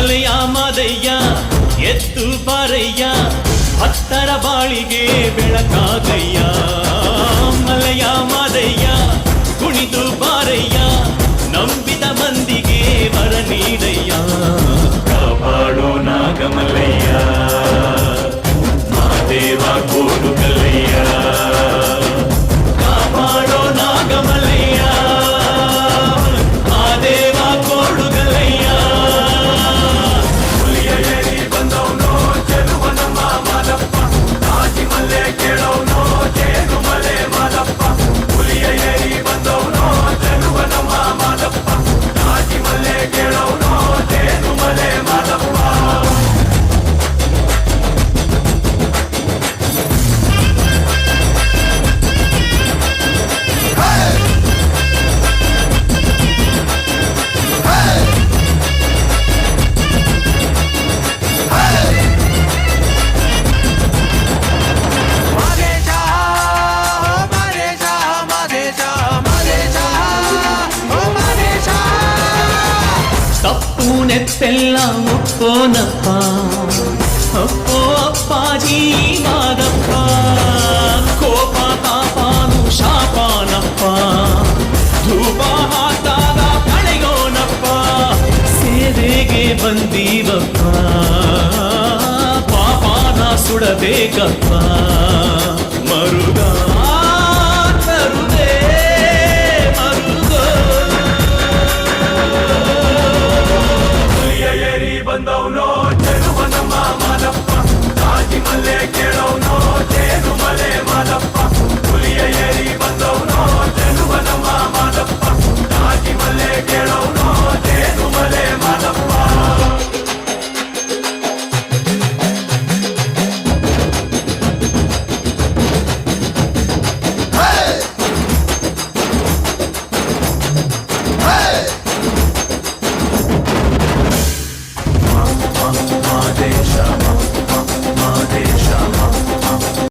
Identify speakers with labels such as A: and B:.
A: ಮಲೆಯ ಮಾದಯ್ಯ ಎತ್ತು ಬಾರಯ್ಯ ಹತ್ತರ ಬಾಳಿಗೆ ಬೆಳಕಾಗಯ್ಯ. ಮಲೆಯ ಮಾದಯ್ಯ, ಕುಣಿದು ಬಾರಯ್ಯ ನಂಬಿದ ಮಂದಿಗೆ ಬರ ನೀಡಯ್ಯ. பூனெப்பெல்லாம் ஒப்போனப்பா அப்போ அப்பாஜி மாதப்பா. கோபா தாபானு ஷாபானப்பா ಧೂಪಾ ಹಾತಾಗ ಕಳೆಗೋನಪ್ಪ ಸೇವೆಗೆ ಬಂದೀವಪ್ಪ ಪಾಪಾನ ಸುಡಬೇಕಪ್ಪ బందవ్ నో చెడు బందమ్మా మాదప్ప తాజిమల్లే కేడవ్ నో దేశమా? మా దేశమా?